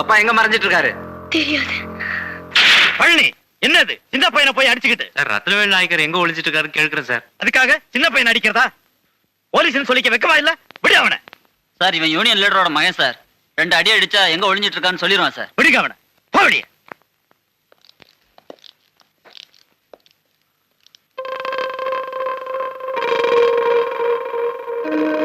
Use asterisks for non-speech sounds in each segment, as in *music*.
அப்பா எங்க மறைஞ்சிட்டு இருக்காரு தெரியாது. பழனி என்னது? சின்ன பையனை போய் அடிச்சுக்கிட்டு. சார் ரத்னவேல் நாயக்கர் எங்க ஒளிஞ்சிட்டு இருக்காரு கேட்கிறேன் சார். அதுக்காக சின்ன பையனை அடிக்கிறதா? போலீஸ்னு சொல்லிக்க வெக்கமா இல்ல? விடு அவனை. சார் இவன் யூனியன் லீடரோட மகன் சார். ரெண்டு அடி அடிச்சா எங்க ஒளிஞ்சிட்டு இருக்கான்னு சொல்லிடுவான் சார். விடுங்க அவனை. போடிய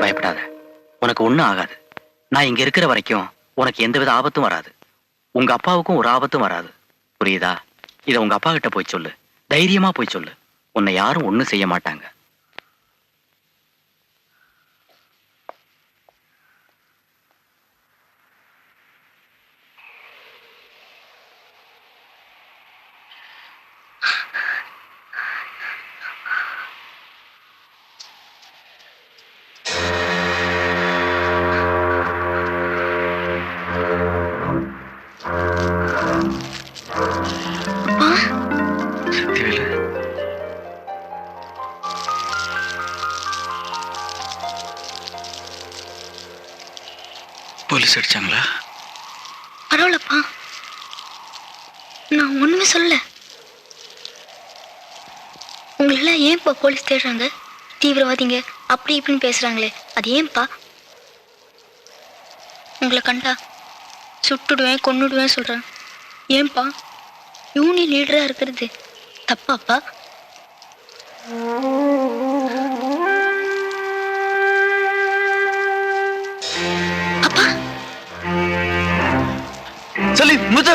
பயப்படாத. உனக்கு ஒண்ணும் ஆகாது. நான் இங்க இருக்கிற வரைக்கும் உனக்கு எந்தவித ஆபத்தும் வராது. உங்க அப்பாவுக்கும் ஒரு ஆபத்தும் வராது. புரியுதா? இதை உங்க அப்பா கிட்ட போய் சொல்லு. தைரியமா போய் சொல்லு. உன்னை யாரும் ஒண்ணும் செய்ய மாட்டாங்க. *laughs* போலீஸ் அடிச்சாங்களா பரவாயில்லப்பா. நான் ஒண்ணுமே சொல்லல. உங்களெல்லாம் ஏன்ப்பா போலீஸ் தேடுறாங்க? தீவிரவாதிங்க அப்படி இப்படின்னு பேசுறாங்களே. அது ஏன்பா? உங்களை கண்டா சுட்டுடுவேன் கொன்னுடுவேன் சொல்றேன் ஏன்பா? யூனியன் லீடரா இருக்கிறது. தப்பாப்பா? சொல்லி முத்து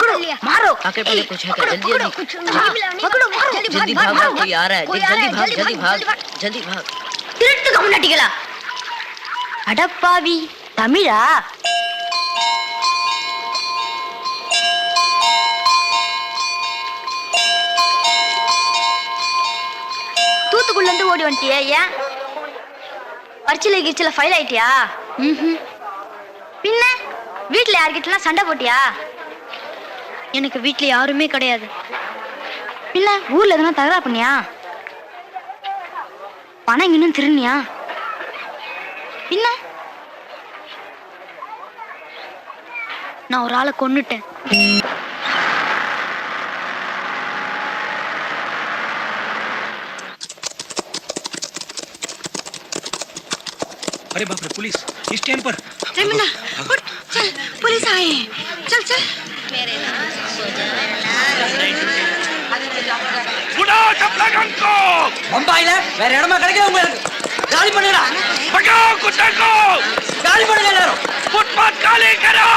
मारो आके पहले कुछ है क्या? जल्दी जल्दी पकड़ो मारो जल्दी भाग भाग कोई आ रहा है जल्दी भाग जल्दी भाग जल्दी भाग திருட்டு கம்முனாட்டிகளா அடப்பாவி தமிழா தூத்துக்குள்ள இருந்து ஓடி வந்துட்டியா ஏன் பரிச்சில கிச்சில ஃபைல் ஆயிட்டியா ம்ஹும். பின்ன வீட்ல யார்கிட்டலாம் சண்டை போட்டியா எனக்கு வீட்ல யாருமே கிடையாது பின்ன ஊர்ல எதுனா தகராறு பண்ணியா பணம் இன்னும் திருநியா பின்ன நான் ஒரு ஆளை கொன்னுட்டேன் अरे बाप रे पुलिस इस टाइम पर வேற இடமா கிடைக்கல உங்களுக்கு. காலி பண்ணுடா பகாओ குட்டகோ காலி பண்ணுங்க எல்லாரும். ஃபுட்பாத் காலி கரோ.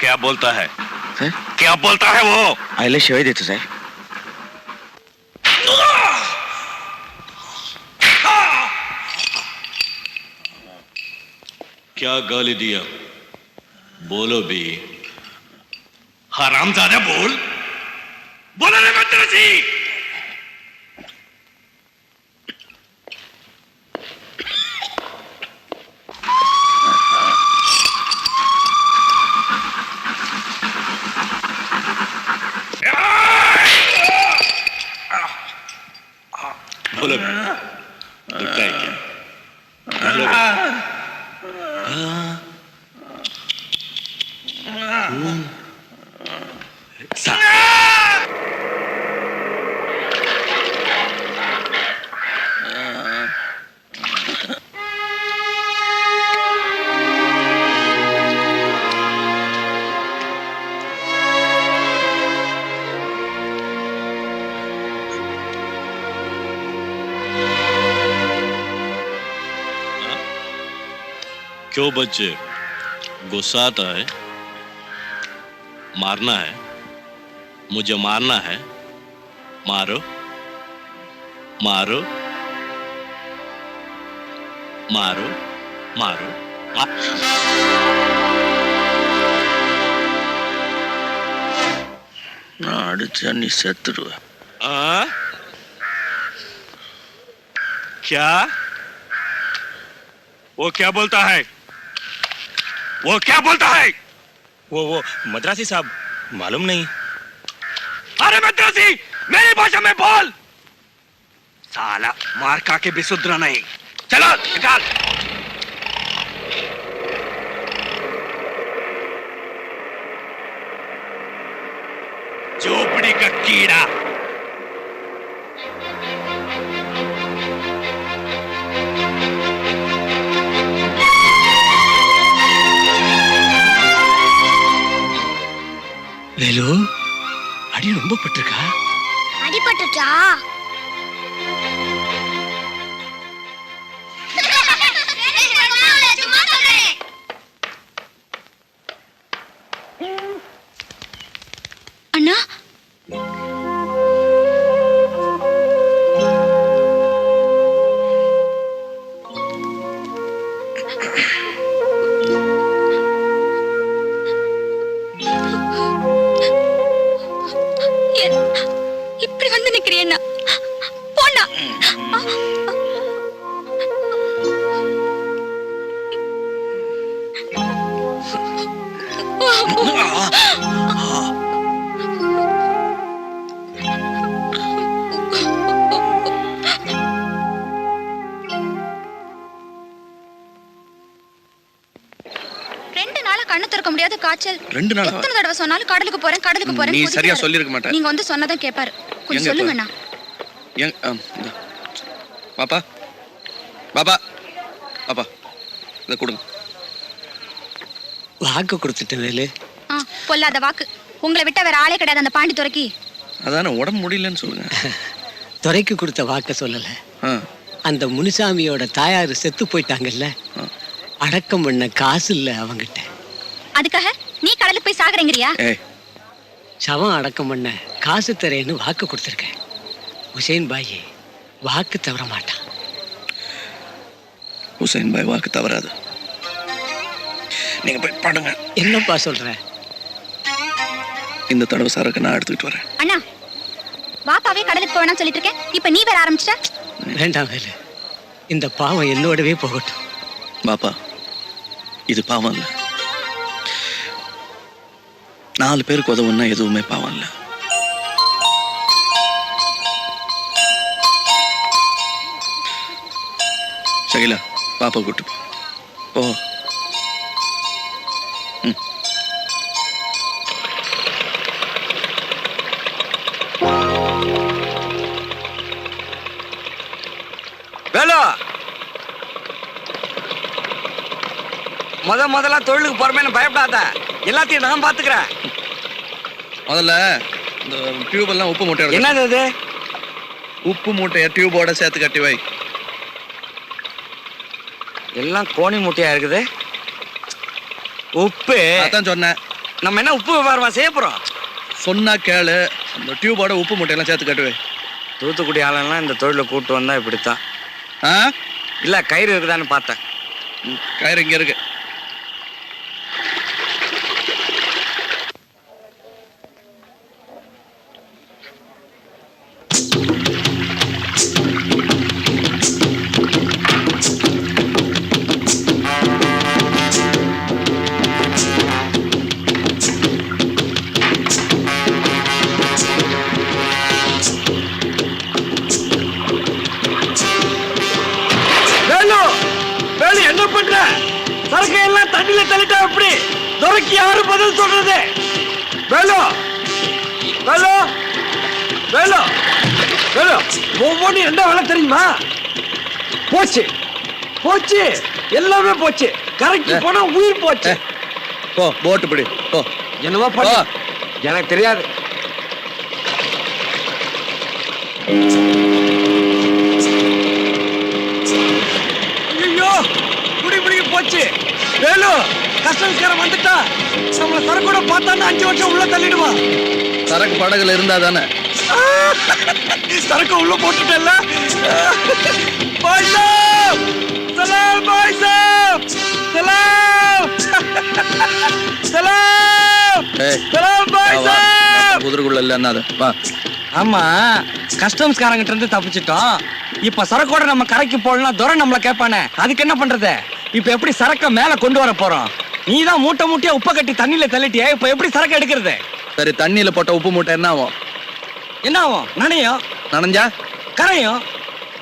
क्या बोलता है? सर? क्या बोलता है वो? आईला शिवाय देते सर। क्या गाली दिया? बोलो भी। हरामजादा बोल। बोलो रे मद्रासी pull up. क्यों बच्चे गुस्सा आता है मारना है मुझे मारना है मारो मारो मारो मारो मा- நான் அடிச்சா நீ செத்துடுவ आ? क्या वो क्या बोलता है वो क्या बोलता है? वो वो मद्रासी साहब मालूम नहीं। अरे मद्रासी मेरी भाषा में बोल। साला मार खा के भी सुधरा नहीं। चलो निकाल। चोपड़ी का कीड़ा। ஐயோ அடி ரொம்ப பட்டிருக்கா? அடிபட்டுச்சா காய்ச்சல் ரெண்டு நாளா? எத்தனை தடவை சொன்னாலும் கடலுக்கு போறேன் கடலுக்கு போறேன் நீ. சரியா சொல்லிருக்க மாட்ட. நீங்க வந்து சொன்னதான் கேட்பாரு கொஞ்சம் சொல்லுங்கண்ணா. பாப்பா. பாப்பா. பாப்பா. இதை கொடுங்க. வாக்கு கொடுத்துட்டேன் வேலு. பொல்லாத வாக்கு. உங்களை விட்டா வேற ஆளே கிடையாது அந்த பாண்டி துறைக்கு அதானே உடம்பு முடியலன்னு சொல்லுங்க. துறைக்கு கொடுத்த வாக்க சொல்லல. அந்த முனிசாமியோட தாயார் செத்து போயிட்டாங்கல்ல. அடக்கம் பண்ண காசு இல்ல அவங்கிட்ட. அதுக்காக? நீ கடலுக்கு போய் சாகுறேங்கிறியா? சவம் அடக்கம் பண்ண காசு தரேன்னு வாக்கு கொடுத்துருக்கேன். ஹுசைன் பாய் வாக்கு தவற மாட்டான். ஹுசைன் பாய் வாக்கு தவறாது. நீங்க போய் பாடுங்க. என்னப்பா சொல்ற? இந்த தடவை சரக்கு நான் எடுத்துக்கிட்டு வரேன். அண்ணா வாப்பாவே கடலுக்கு போவேணாம்னு சொல்லிட்டு இருக்கேன் இப்ப நீ வேற ஆரம்பிச்சிட்ட? வேண்டாம் வேலு. இந்த பாவம் என்னோடவே போகட்டும். பாப்பா இது பாவம் இல்ல நாலு பேருக்கு உதவுன்னா எதுவுமே பாவம் இல்ல. சகிலா பாப்பா கூட்டு போ. போ. முத முதல்ல தொழிலுக்கு போறமேனு பயப்படாத. எல்லாத்தையும் நான் பாத்துக்கிறேன் முதல்ல இந்த டியூப் எல்லாம் உப்பு மூட்டை என்னது இது உப்பு மூட்டையை டியூபோட சேர்த்து கட்டி வை. எல்லாம் கோணி முட்டையா இருக்குது? உப்பு. அதான் சொன்னேன். நம்ம என்ன உப்பு வியாபாரமா செய்ய போறோம்? சொன்னா கேளு. அந்த டியூபோட உப்பு மூட்டையெல்லாம் சேர்த்து கட்டுவே தூத்துக்குடி ஆளெல்லாம் இந்த தொழிலை கூட்டு வந்தா இப்படித்தான். ஆ? இல்ல கயிறு இருக்குதான்னு பார்த்தேன். கயிறு இங்க இருக்கு. துறைக்கு யாரு பதில் சொல்றது? வேலு வேலு வேலு வேலு. ஒவ்வொன்றும் என்ன வேலை தெரியுமா? போச்சு போச்சு. எல்லாமே போச்சு. கரைக்கு போனா உயிர் போச்சு. போ போட்டு பிடி. போ. என்னவோ பண்ணு. எனக்கு தெரியாது. ஐயோ குடி பிடிக்க போச்சு. வேலு கஸ்டம்ஸ்காரன் வந்துட்டா. நம்மள சரக்கூட பார்த்தான்னு அஞ்சு வருஷம் உள்ள தள்ளிடுவான் சரக்கு படகுல இருந்தா தானே? சரக்கு உள்ள போட்டுட்டல பாய் சாப் சலாம் பாய் சாப் சலாம்! சலாம் சலாம் பாய். சாப் குதிரைக்குள்ள இல்ல என்ன வா. ஆமா கஸ்டம்ஸ்காரங்கிட்ட இருந்து தப்பிச்சிட்டோம். இப்ப சரக்கோட நம்ம கரைக்கு போடலாம் துரை நம்மள கேட்பானே அதுக்கு என்ன பண்றது? இப்ப எப்படி சரக்க மேல கொண்டு வர போறோம்? நீ தான் மூட்டை மூட்டையா உப்ப கட்டி தண்ணியில தள்ளிட்டியே இப்ப எப்படி சரக்கு எடுக்கிறது சரி தண்ணியில போட்ட உப்பு மூட்டை என்ன ஆகும் என்ன ஆகும் நனையும் நனைஞ்சா கரையும்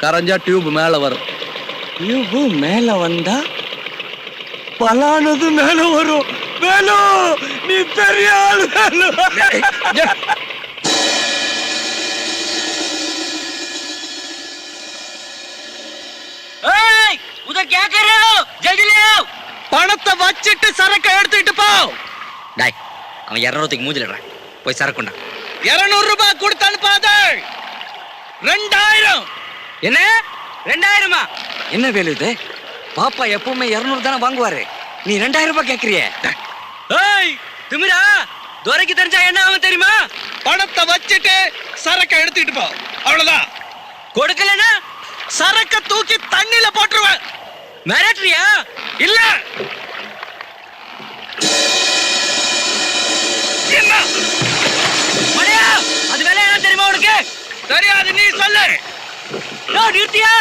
கரைஞ்சா டியூப் மேல வரும் இவ்வு மேல வந்தா பலானது மேல வரும் வேலு நீ பெரிய ஆள் வேலு உதர் क्या कर रहे हो जल्दी ले आओ பணத்தை வச்சிட்டு சரக்கை எடுத்துக்கிட்டு போ. டாய் அவன் இரநூறுக்கு மூஞ்சிலிடுறான். போய் சரக்குண்டா இருநூறு ரூபாய் கொடுத்து அனுப்பாத. ரெண்டாயிரம். என்ன? ரெண்டாயிரமா? என்ன வேலு இது? பாப்பா எப்பவுமே இருநூறு தானே வாங்குவாரு. நீ ரெண்டாயிரம் ரூபாய் கேக்குறிய. ஏய் திமிரா துரைக்கு தெரிஞ்சா என்ன ஆகும் தெரியுமா? பணத்தை வச்சிட்டு சரக்கை எடுத்துக்கிட்டு போ. அவ்வளவுதான். கொடுக்கலனா சரக்க தூக்கி தண்ணில போட்டுருவேன். மிரட்டுறியா? இல்ல. என்ன? மணியா அது வேலை என்ன தெரியுமா உனக்கு? தெரியாது நீ சொல்லு. யோ நிறுத்தியா?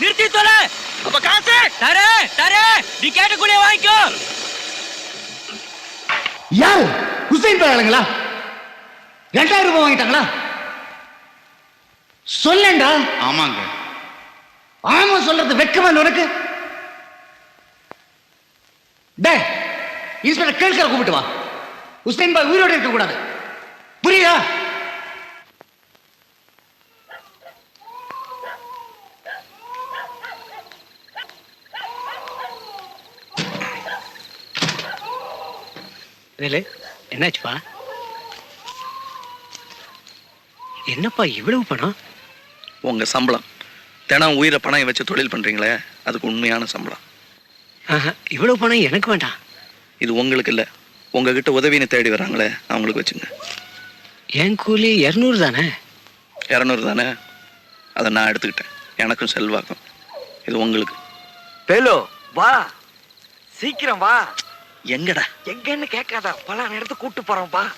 நிறுத்தி தொலை. அப்ப காசு? தரே தரே. நீ கேட்ட கூடிய வாங்கிக்கோ யாரு? ஹுசைன் பேரங்களா ரெண்டாயிரம் ரூபாய் வாங்கிட்டாங்களா? சொல்லேன்டா. ஆமாங்க. ஆமா சொல்றது வெக்கமா உனக்கு டே இன்ஸ்பெக்டர் கேட்கிற கூப்பிட்டு வா. ஹுசைன் பாய் உயிரோடு இருக்க கூடாது புரியுதா? வேலு என்னாச்சுப்பா? என்னப்பா இவ்வளவு பணம்? உங்க சம்பளம். தினம் உயிரை பணம் வச்சு தொழில் பண்றீங்களே அதுக்கு உண்மையான சம்பளம். ஆஹா, இவ்வளவு பணம் எனக்கு வேண்டாம். இது உங்களுக்கு இல்ல. உங்ககிட்ட உதவின்னு தேடி வராங்களே அவங்களுக்கு வச்சுங்க. என் கூலி இரநூறு தானே? இரநூறு தானே? அதை நான் எடுத்துக்கிட்டேன். எனக்கும் செல்வாக்கும். இது உங்களுக்கு. பேலோ வா. சீக்கிரம் வா. எங்கடா? எங்கன்னு கேட்காத. பல இடத்துக்கு கூட்டு போறோம் வா.